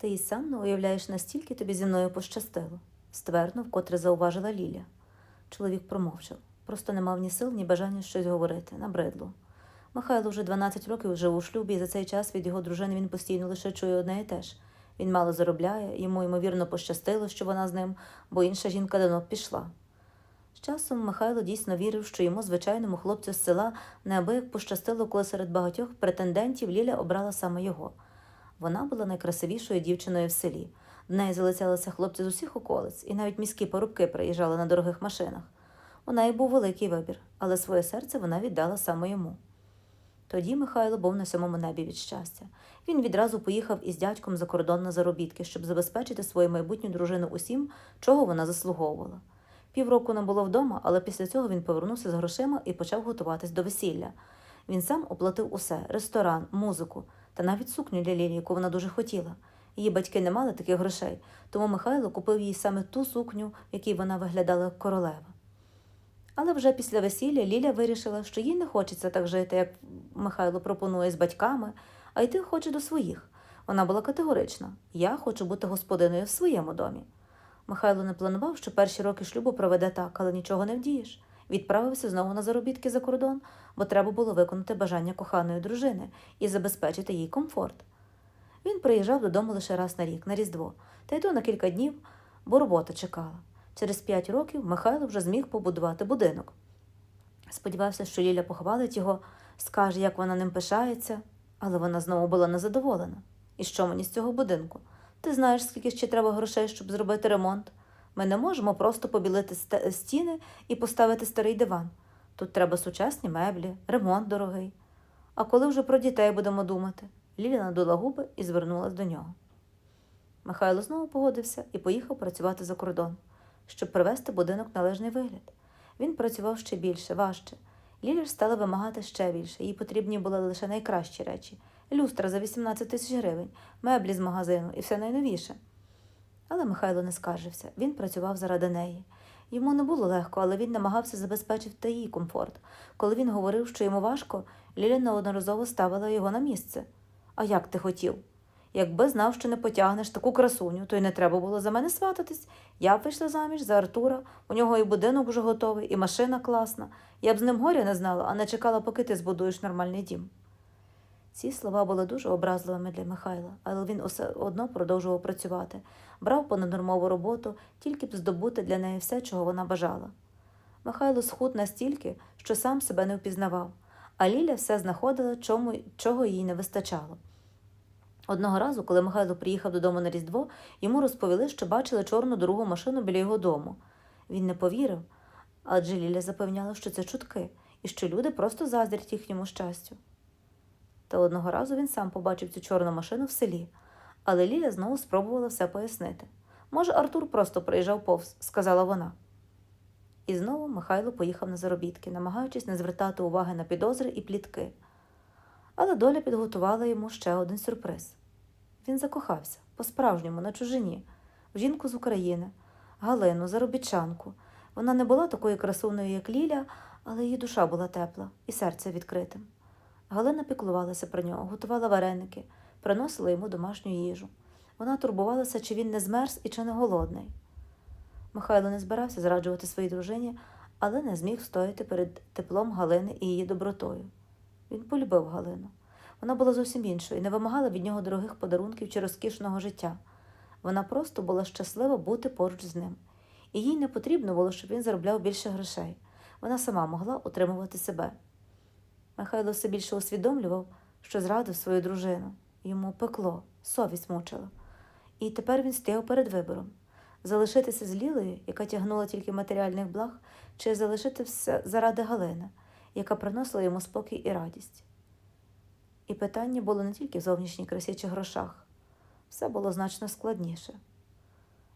Ти і сам не уявляєш, настільки тобі зі мною пощастило, ствердно, вкотре зауважила Ліля. Чоловік промовчав, просто не мав ні сил, ні бажання щось говорити, набридло. Михайло вже 12 років жив у шлюбі, і за цей час від його дружини він постійно лише чує одне і те ж. Він мало заробляє, йому ймовірно пощастило, що вона з ним, бо інша жінка давно пішла. З часом Михайло дійсно вірив, що йому, звичайному хлопцю з села, неабияк пощастило, коли серед багатьох претендентів Ліля обрала саме його. Вона була найкрасивішою дівчиною в селі. До неї залицялися хлопці з усіх околиць, і навіть міські порубки приїжджали на дорогих машинах. У неї був великий вибір, але своє серце вона віддала саме йому. Тоді Михайло був на сьомому небі від щастя. Він відразу поїхав із дядьком за кордон на заробітки, щоб забезпечити свою майбутню дружину усім, чого вона заслуговувала. Півроку не було вдома, але після цього він повернувся з грошима і почав готуватись до весілля. Він сам оплатив усе ресторан, музику та навіть сукню для Лілі, яку вона дуже хотіла. Її батьки не мали таких грошей, тому Михайло купив їй саме ту сукню, в якій вона виглядала як королева. Але вже після весілля Ліля вирішила, що їй не хочеться так жити, як Михайло пропонує з батьками, а йти хоче до своїх. Вона була категорична я хочу бути господиною в своєму домі. Михайло не планував, що перші роки шлюбу проведе так, але нічого не вдієш. Відправився знову на заробітки за кордон, бо треба було виконати бажання коханої дружини і забезпечити їй комфорт. Він приїжджав додому лише раз на рік, на Різдво, та й то на кілька днів, бо робота чекала. Через п'ять років Михайло вже зміг побудувати будинок. Сподівався, що Ліля похвалить його, скаже, як вона ним пишається, але вона знову була незадоволена. І що мені з цього будинку? Ти знаєш, скільки ще треба грошей, щоб зробити ремонт. Ми не можемо просто побілити стіни і поставити старий диван. Тут треба сучасні меблі, ремонт дорогий. А коли вже про дітей будемо думати? Ліля надула губи і звернулась до нього. Михайло знову погодився і поїхав працювати за кордон, щоб привести будинок належний вигляд. Він працював ще більше, важче. Ліля ж стала вимагати ще більше, їй потрібні були лише найкращі речі люстра за 18 тисяч гривень, меблі з магазину і все найновіше. Але Михайло не скаржився, він працював заради неї. Йому не було легко, але він намагався забезпечити її комфорт. Коли він говорив, що йому важко, Ліля неодноразово ставила його на місце. А як ти хотів? Якби знав, що не потягнеш таку красуню, то й не треба було за мене свататись. Я б вийшла заміж за Артура, у нього і будинок вже готовий, і машина класна. Я б з ним горя не знала, а не чекала, поки ти збудуєш нормальний дім. Ці слова були дуже образливими для Михайла, але він усе одно продовжував працювати, брав понаднормову роботу, тільки б здобути для неї все, чого вона бажала. Михайло схуд настільки, що сам себе не впізнавав, а Ліля все знаходила, чому, чого їй не вистачало. Одного разу, коли Михайло приїхав додому на Різдво, йому розповіли, що бачили чорну дорогу машину біля його дому. Він не повірив, адже Ліля запевняла, що це чутки, і що люди просто заздрять їхньому щастю. Та одного разу він сам побачив цю чорну машину в селі, але Ліля знову спробувала все пояснити. Може, Артур просто приїжджав повз, сказала вона. І знову Михайло поїхав на заробітки, намагаючись не звертати уваги на підозри і плітки. Але доля підготувала йому ще один сюрприз. Він закохався по-справжньому на чужині, в жінку з України, Галину, заробітчанку. Вона не була такою красуною, як Ліля, але її душа була тепла і серце відкритим. Галина піклувалася про нього, готувала вареники, приносила йому домашню їжу. Вона турбувалася, чи він не змерз і чи не голодний. Михайло не збирався зраджувати своїй дружині, але не зміг стояти перед теплом Галини і її добротою. Він полюбив Галину. Вона була зовсім іншою і не вимагала від нього дорогих подарунків чи розкішного життя. Вона просто була щаслива бути поруч з ним. І їй не потрібно було, щоб він заробляв більше грошей. Вона сама могла утримувати себе. Михайло все більше усвідомлював, що зрадив свою дружину. Йому пекло, совість мучила. І тепер він стояв перед вибором залишитися з Лілею, яка тягнула тільки матеріальних благ, чи залишити все заради Галини, яка приносила йому спокій і радість. І питання було не тільки в зовнішній красі чи грошах, все було значно складніше.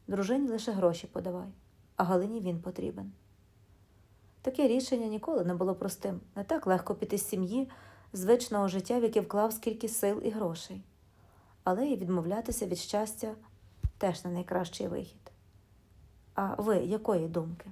Дружині лише гроші подавай, а Галині він потрібен. Таке рішення ніколи не було простим, не так легко піти з сім'ї, звичного життя, в яке вклав скільки сил і грошей. Але і відмовлятися від щастя теж не найкращий вихід. А ви якої думки?